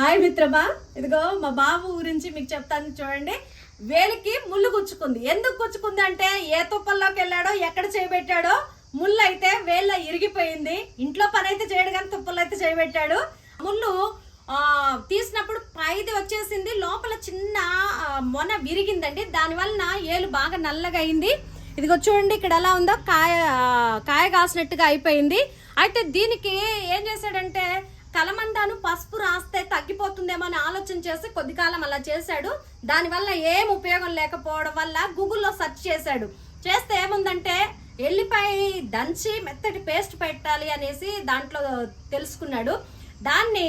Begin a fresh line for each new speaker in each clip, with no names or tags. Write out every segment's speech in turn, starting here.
Hi మిత్రమా. ఇదిగో మా బాబు గురించి మీకు చెప్తాను చూడండి. వేలికి ముళ్ళు గుచ్చుకుంది. ఎందుకు గుచ్చుకుంది అంటే ఏ తుప్పల్లోకి వెళ్ళాడో ఎక్కడ చేయబెట్టాడో ముళ్ళు అయితే వేళ్ళ ఇరిగిపోయింది. ఇంట్లో పని అయితే చేయడు కానీ తుప్పల్లో అయితే చేయబెట్టాడు ముళ్ళు తీసినప్పుడు పైది వచ్చేసింది. లోపల చిన్న మొన విరిగిందండి. దానివలన ఏలు బాగా నల్లగా అయింది. ఇదిగో చూడండి ఇక్కడ ఎలా ఉందో. కాయ కాయ కాసినట్టుగా అయిపోయింది. అయితే దీనికి ఏం చేశాడంటే కలమందాను పసుపు రాస్తే తగ్గిపోతుందేమో అని ఆలోచన చేసి కొద్ది కాలం అలా చేశాడు. దానివల్ల ఏం ఉపయోగం లేకపోవడం వల్ల గూగుల్లో సెర్చ్ చేశాడు. చేస్తే ఏముందంటే ఎల్లిపాయ దంచి మెత్తటి పేస్ట్ పెట్టాలి అనేసి దాంట్లో తెలుసుకున్నాడు. దాన్ని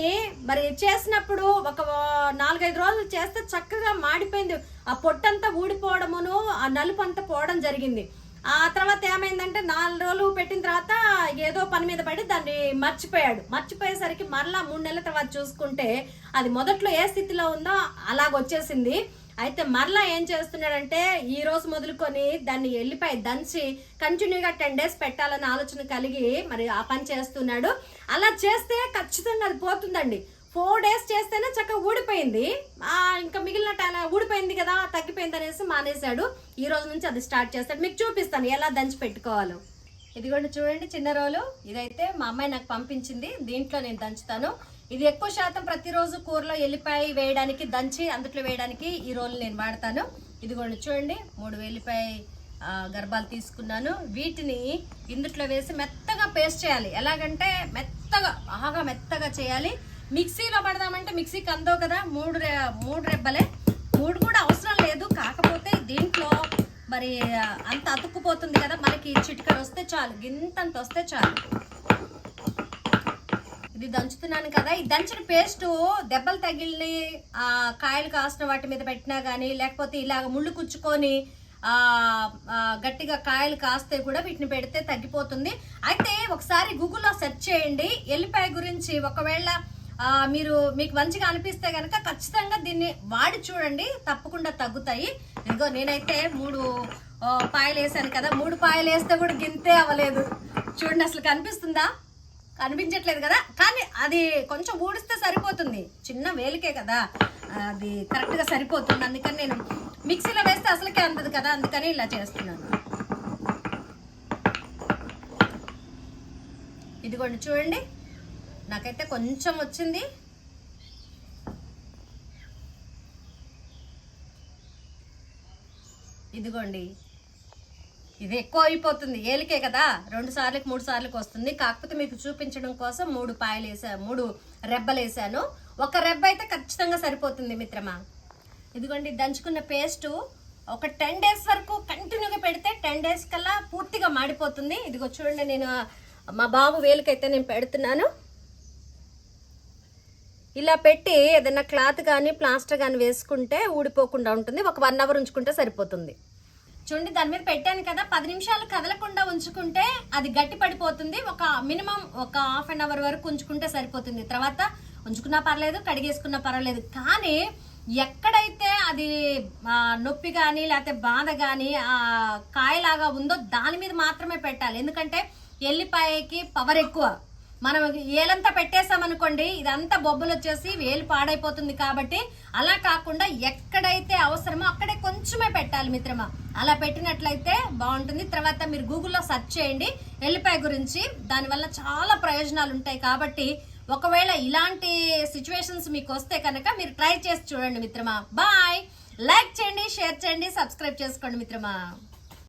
మరి చేసినప్పుడు ఒక నాలుగైదు రోజులు చేస్తే చక్కగా మాడిపోయింది. ఆ పొట్టంతా ఊడిపోవడమును ఆ నలుపు అంతా పోవడం జరిగింది. ఆ తర్వాత ఏమైందంటే నాలుగు రోజులు పెట్టిన తర్వాత ఏదో పని మీద పడి దాన్ని మర్చిపోయాడు. మర్చిపోయేసరికి మరలా మూడు నెలల తర్వాత చూసుకుంటే అది మొదట్లో ఏ స్థితిలో ఉందో అలాగ వచ్చేసింది. అయితే మరలా ఏం చేస్తున్నాడంటే ఈ రోజు మొదలుకొని దాన్ని ఎల్లిపాయ దంచి కంటిన్యూగా టెన్ డేస్ పెట్టాలన్న ఆలోచన కలిగి మరి ఆ పని చేస్తున్నాడు. అలా చేస్తే ఖచ్చితంగా అది పోతుందండి. ఫోర్ డేస్ చేస్తేనే చక్కగా ఊడిపోయింది. ఆ, ఇంకా మిగిలిన అలా ఊడిపోయింది కదా తగ్గిపోయింది అనేసి మానేశాడు. ఈ రోజు నుంచి అది స్టార్ట్ చేస్తాడు. మీకు చూపిస్తాను ఎలా దంచి పెట్టుకోవాలో. ఇదిగోండి చూడండి చిన్న రోలు. ఇదైతే మా అమ్మాయి నాకు పంపించింది. దీంట్లో నేను దంచుతాను. ఇది ఎక్కువ శాతం ప్రతిరోజు కూరలో ఎల్లిపాయ వేయడానికి దంచి అందుట్లో వేయడానికి ఈ రోలు నేను వాడతాను. ఇదిగోండి చూడండి మూడు వెల్లిపాయ గర్భాలు తీసుకున్నాను. వీటిని ఇందుట్లో వేసి మెత్తగా పేస్ట్ చేయాలి. ఎలాగంటే మెత్తగా బాగా మెత్తగా చేయాలి. మిక్సీలో పడదామంటే మిక్సీకి అందో కదా మూడు రె- మూడు రెబ్బలే. మరి అంత అతుక్కుపోతుంది కదా మనకి చిటికలు వస్తే చాలు గింతంత వస్తే చాలు. ఇది దంచుతున్నాను కదా. ఈ దంచిన పేస్ట్ దెబ్బలు తగిలి ఆ కాయలు కాసిన వాటి మీద పెట్టినా కానీ లేకపోతే ఇలాగ ముళ్ళు కుచ్చుకొని గట్టిగా కాయలు కాస్తే కూడా వీటిని పెడితే తగ్గిపోతుంది. అయితే ఒకసారి గూగుల్లో సెర్చ్ చేయండి. ఎల్లిపాయ గురించి ఒకవేళ మీరు మీకు మంచిగా అనిపిస్తే కనుక ఖచ్చితంగా దీన్ని వాడి చూడండి తప్పకుండా తగ్గుతాయి. ఇదిగో నేనైతే మూడు పాయలు వేసాను కదా మూడు పాయలు వేస్తే కూడా గింతే అవ్వలేదు. చూడండి అసలు కనిపిస్తుందా? కనిపించట్లేదు కదా? కానీ అది కొంచెం ఊడిస్తే సరిపోతుంది. చిన్న వేలికే కదా. అది కరెక్ట్గా సరిపోతుంది. అందుకని నేను మిక్సీలో వేస్తే అసలుకే అందదు కదా అందుకని ఇలా చేస్తున్నాను. ఇదిగోండి చూడండి. నాకైతే కొంచెం వచ్చింది. ఇదిగోండి. ఇది ఎక్కువ అయిపోతుంది. ఏలికే కదా? రెండు సార్లకి మూడు సార్లకి వస్తుంది. కాకపోతే మీకు చూపించడం కోసం మూడు పాయలు వేసా మూడు రెబ్బలు వేసాను. ఒక రెబ్బ అయితే ఖచ్చితంగా సరిపోతుంది మిత్రమా. ఇదిగోండి దంచుకున్న పేస్ట్. ఒక టెన్ డేస్ వరకు కంటిన్యూగా పెడితే టెన్ డేస్ కల్లా పూర్తిగా మాడిపోతుంది. ఇదిగో చూడండి నేను మా బాబు వేలుకైతే నేను పెడుతున్నాను. ఇలా పెట్టి ఏదైనా క్లాత్ కానీ ప్లాస్టర్ కానీ వేసుకుంటే ఊడిపోకుండా ఉంటుంది. ఒక వన్ అవర్ ఉంచుకుంటే సరిపోతుంది. చూడండి దాని మీద పెట్టాను కదా. పది నిమిషాలు కదలకుండా ఉంచుకుంటే అది గట్టి పడిపోతుంది. ఒక మినిమం ఒక హాఫ్ అన్ అవర్ వరకు ఉంచుకుంటే సరిపోతుంది. తర్వాత ఉంచుకున్నా పర్లేదు కడిగేసుకున్నా పర్వాలేదు. కానీ ఎక్కడైతే అది నొప్పి కానీ లేకపోతే బాధ కానీ ఆ కాయలాగా ఉందో దాని మీద మాత్రమే పెట్టాలి. ఎందుకంటే ఎల్లిపాయకి పవర్ ఎక్కువ. మనం ఏలంతా పెట్టేసామనుకోండి ఇదంతా బొబ్బలు వచ్చేసి వేలు పాడైపోతుంది కాబట్టి అలా కాకుండా ఎక్కడైతే అవసరమో అక్కడే కొంచెమే పెట్టాలి మిత్రమా. అలా పెట్టినట్లయితే బాగుంటుంది. తర్వాత మీరు గూగుల్లో సెర్చ్ చేయండి. ఎల్లిపాయ గురించి దానివల్ల చాలా ప్రయోజనాలు ఉంటాయి కాబట్టి ఒకవేళ ఇలాంటి సిచ్యువేషన్స్ మీకు వస్తే కనుక మీరు ట్రై చేసి చూడండి మిత్రమా. బాయ్. లైక్ చేయండి షేర్ చేయండి సబ్స్క్రైబ్ చేసుకోండి మిత్రమా.